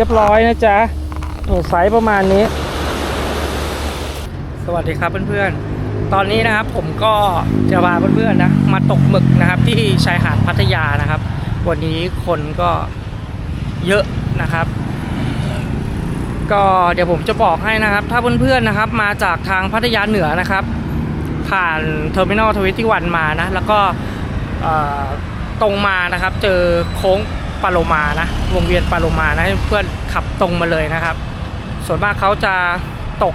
เรียบร้อยนะจ๊ะโอ้ไซส์ประมาณนี้ สวัสดีครับเพื่อนๆ ตอนนี้นะครับผมก็จะพาเพื่อนๆนะมาตกหมึกนะครับที่ชายหาดพัทยานะครับ วันนี้คนก็เยอะนะครับ ก็เดี๋ยวผมจะบอกให้นะครับ ถ้าเพื่อนๆนะครับ มาจากทางพัทยาเหนือนะครับ ผ่านเทอร์มินอลทวิตี้วันมานะ แล้วก็ตรงมานะครับ เจอโค้ง ปาโลมานะ วงเวียนปาโลมานะให้เพื่อนขับตรงมาเลยนะครับ ส่วนมากเขาจะตก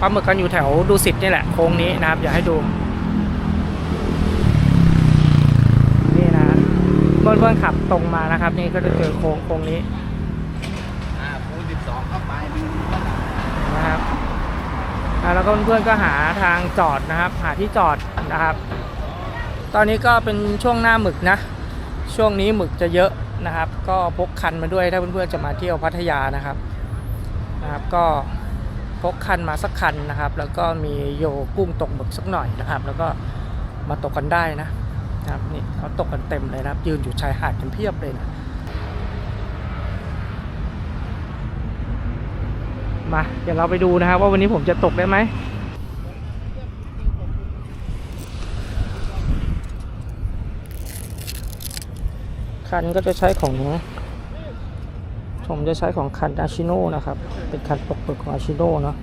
ปลาหมึกกันอยู่แถวดูสิตนี่แหละโค้งนี้นะครับอย่าให้ดูนี่นะเพื่อนเพื่อนขับตรงมานะครับ นี่ก็จะเจอโค้งโค้งนี้อ่าคูณสิบสองเข้าไปนะครับแล้วก็เพื่อนๆก็หาทางจอดนะครับ หาที่จอดนะครับ ตอนนี้ก็เป็นช่วงหน้าหมึกนะ ช่วงนี้หมึกจะเยอะ นะครับ ก็พกคันมาด้วยถ้าเพื่อนๆจะมาเที่ยวพัทยานะครับนะครับ ก็พกคันมาสักคันนะครับ แล้วก็มีโยกุ้งตกหมึกสักหน่อยนะครับ แล้วก็มาตกกันได้นะนะครับนี่เขาตกกันเต็มเลยนะครับ ยืนอยู่ชายหาดกันเพียบเลยนะมาเดี๋ยวเราไปดูนะครับ ว่าวันนี้ผมจะตกได้ไหม คันก็จะใช้ของผมจะใช้ของคันอาชิโน่นะครับ เป็นคันปกปิดของอาชิโน่เนาะ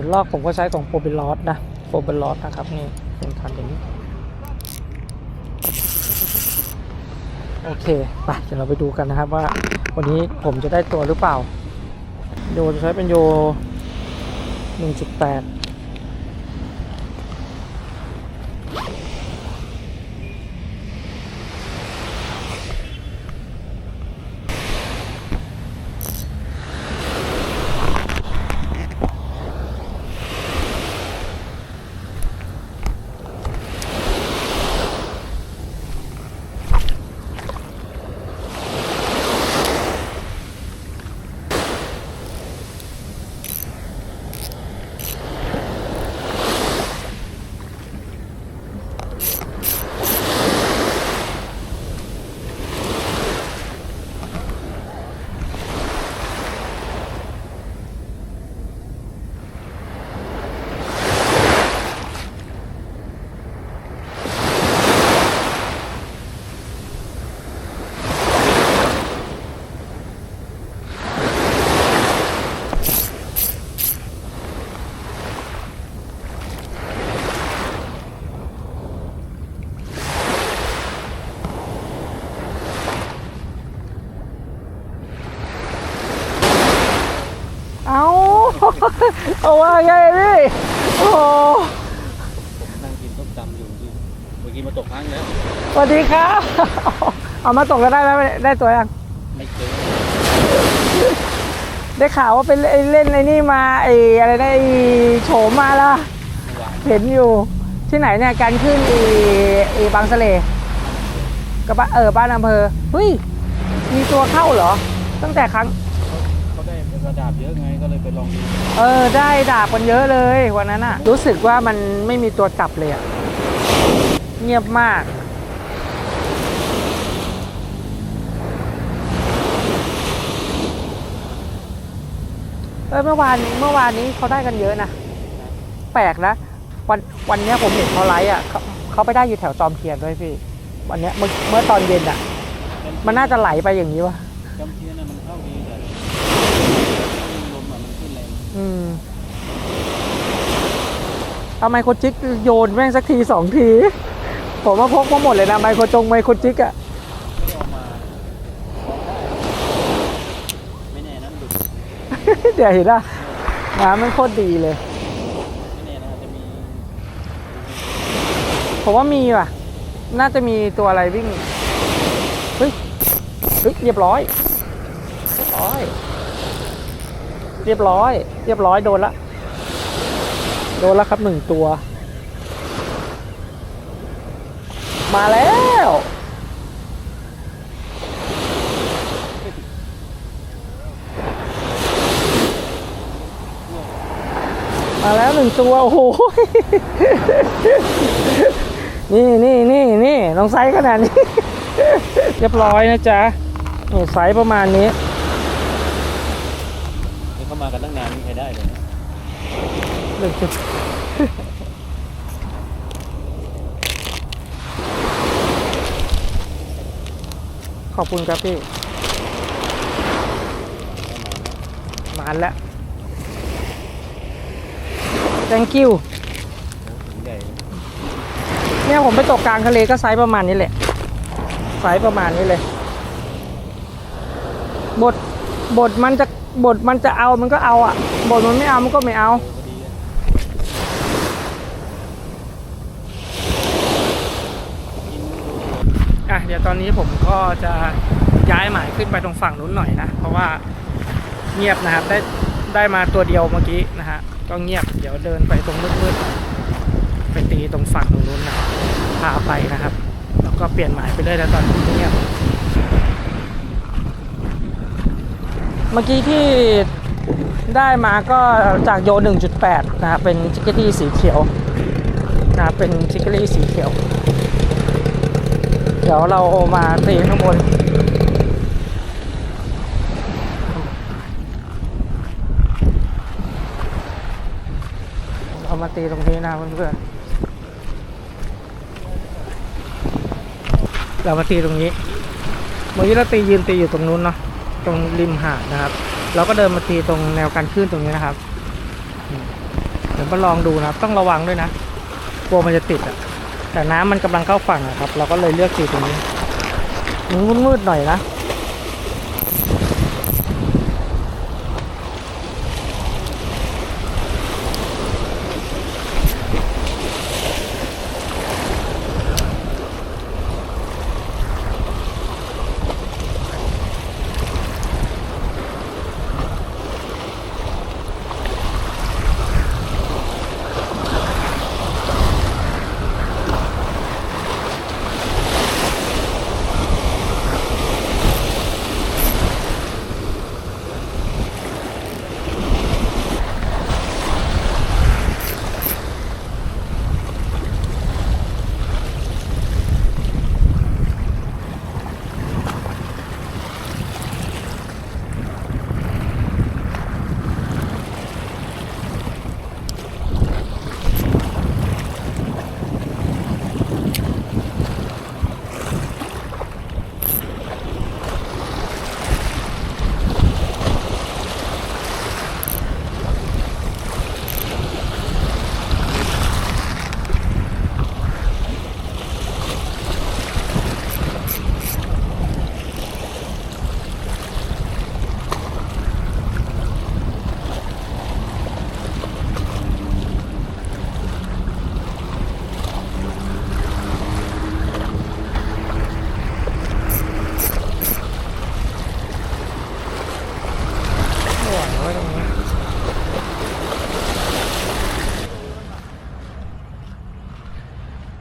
วนลอกผมก็ใช้ของโปรเบลอสนะโปรเบลอสนะครับนี่เป็นคันอย่างนี้โอเคไปเดี๋ยวเราไปดูกันนะครับว่าวันนี้ผมจะได้ตัวหรือเปล่า โยจะใช้เป็นโย 1.8 เอา เอาว่าไงพี่โอ้นั่งกินต้มตำอยู่ที่เมื่อกี้มาตกครั้งแล้วสวัสดีครับ เอามาตกแล้วได้ไหมได้ตัวยังไม่เจอได้ข่าวว่าเป็นไอ้เล่นไอ้นี่มาไอ้อะไรนะไอ้โฉมมาละเมื่อวานเห็นอยู่ที่ไหนเนี่ยการขึ้นไอ้ไอ้บางสะเลกับบ้านเออบ้านอำเภอเฮ้ยมีตัวเข้าเหรอ ตั้งแต่ครั้งเขาได้ กระดาษเยอะไงก็เลยไปลองดูเออได้ดาบกันเยอะเลยวันนั้นอะรู้สึกว่ามันไม่มีตัวกลับเลยอะเงียบมาก เออเมื่อวานนี้เมื่อวานนี้เขาได้กันเยอะนะแปลกนะวันวันเนี้ยผมเห็นเขาไลฟ์อะเขาเขาไปได้อยู่แถวจอมเทียนด้วยพี่ วันเนี้ยเมื่อเมื่อตอนเย็นอะ มันน่าจะไหลไปอย่างนี้วะจำเทียนน่ะมันเข้าดีแต่ลมอะมันขึ้นแรง อืมเอาไมโครจิกโยนแม่งสักทีสองที ผมว่าพกมาหมดเลยนะไมโครจงไมโครจิกอะไม่ได้เอามาไม่แน่นั้นหลุดเดี๋ยวเห็นอะน้ำมันโคตรดีเลย ไม่แน่นะอาจจะมีผมว่ามีว่ะ น่าจะมีตัวอะไรวิ่ง เฮ้ย เฮ้ยเรียบร้อย เรียบร้อย เรียบร้อย เรียบร้อยโดนละ โดนล้วครับหนึ่งตัว มาแล้วมาแล้วหนึ่งตัว โอ้โห นี่นี่นี่นี่ลองไซส์ขนาดนี้ เรียบร้อยนะจ๊ะไซส์ประมาณนี้ กันตั้งนานนี่ใครได้เลยนะหนึ่งจุดขอบคุณครับพี่มาแล้ว thank you ใหญ่เลยเนี่ยผมไปตกกลางทะเลก็ไซส์ประมาณนี้แหละ ไซส์ประมาณนี้เลย บท บทมันจะ บทมันจะเอามันก็เอาอะบทมันไม่เอามันก็ไม่เอาอะเดี๋ยวตอนนี้ผมก็จะย้ายหมายขึ้นไปตรงฝั่งนู้นหน่อยนะ เพราะว่าเงียบนะครับ ได้ได้มาตัวเดียวเมื่อกี้นะฮะก็เงียบเดี๋ยวเดินไปตรงมืดๆไปตีตรงฝั่งตรงนู้นนะพาไปนะครับ แล้วก็เปลี่ยนหมายไปเรื่อยแล้วตอนนี้เงียบ เมื่อกี้ที่ได้มาก็จากโย 1.8 นะครับเป็นชิคกี้สีเขียวนะเป็นชิคกี้สีเขียว เดี๋ยวเรามาตีข้างบนเรามาตีตรงนี้นะเพื่อนๆเรามาตีตรงนี้เมื่อกี้เราตียืนตีอยู่ตรงนู้นเนาะ ตรงริมหาดนะครับ เราก็เดินมาตีตรงแนวกันคลื่นตรงนี้นะครับเดี๋ยวมาลองดูนะครับ ต้องระวังด้วยนะกลัวมันจะติดอะ แต่น้ำมันกำลังเข้าฝั่งอะครับ เราก็เลยเลือกตีตรงนี้มันมืดๆหน่อยนะ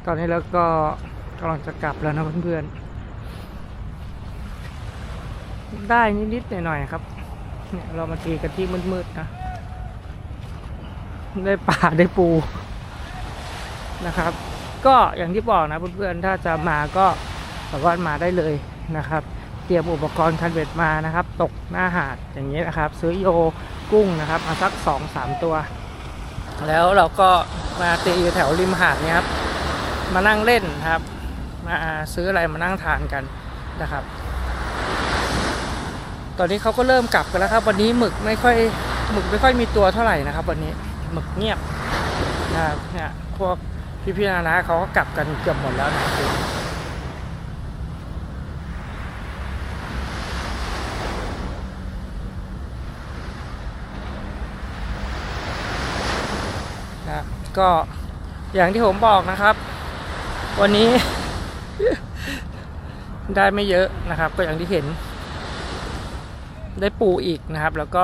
อนนี้แล้วก็กำลังจะกลับแล้วนะเพื่อนๆ ได้นิดๆหน่อยๆครับ เนี่ยเรามาตีกันที่มืดๆนะ ได้ป่าได้ปูนะครับ ก็อย่างที่บอกนะเพื่อนๆ ถ้าจะมาก็สามารถมาได้เลยนะครับ เตรียมอุปกรณ์คันเบ็ดมานะครับ ตกหน้าหาดอย่างนี้นะครับ ซื้อโยกุ้งนะครับมาสักสองสามตัว แล้วเราก็มาตีอยู่แถวริมหาดเนี่ยครับ มานั่งเล่นครับ มาซื้ออะไรมานั่งทานกันนะครับ ตอนนี้เขาก็เริ่มกลับกันแล้วครับ วันนี้หมึกไม่ค่อยหมึกไม่ค่อยมีตัวเท่าไหร่นะครับ วันนี้หมึกเงียบนะครับเนี่ยพวกพี่ๆนานาเขาก็กลับกันเกือบหมดแล้วนะครับนะครับก็อย่างที่ผมบอกนะครับ วันนี้ ได้ไม่เยอะนะครับ ก็อย่างที่เห็น ได้ปูอีกนะครับ แล้วก็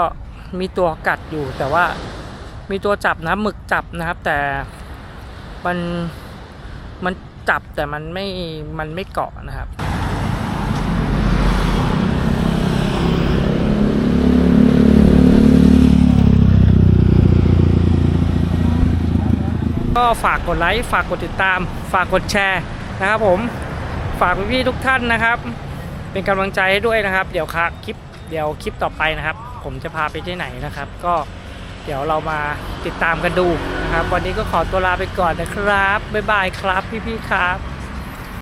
มีตัวกัดอยู่แต่ว่ามีตัวจับนะหมึกจับนะครับ แต่มันมันจับแต่มันไม่มันไม่เกาะนะครับ ก็ฝากกดไลค์ ฝากกดติดตาม ฝากกดแชร์นะครับผม ฝากพี่ๆทุกท่านนะครับ เป็นกำลังใจให้ด้วยนะครับ เดี๋ยวครับคลิป เดี๋ยวคลิปต่อไปนะครับ ผมจะพาไปที่ไหนนะครับ ก็เดี๋ยวเรามาติดตามกันดูนะครับ วันนี้ก็ขอตัวลาไปก่อนนะครับ บ๊ายบายครับพี่ๆครับ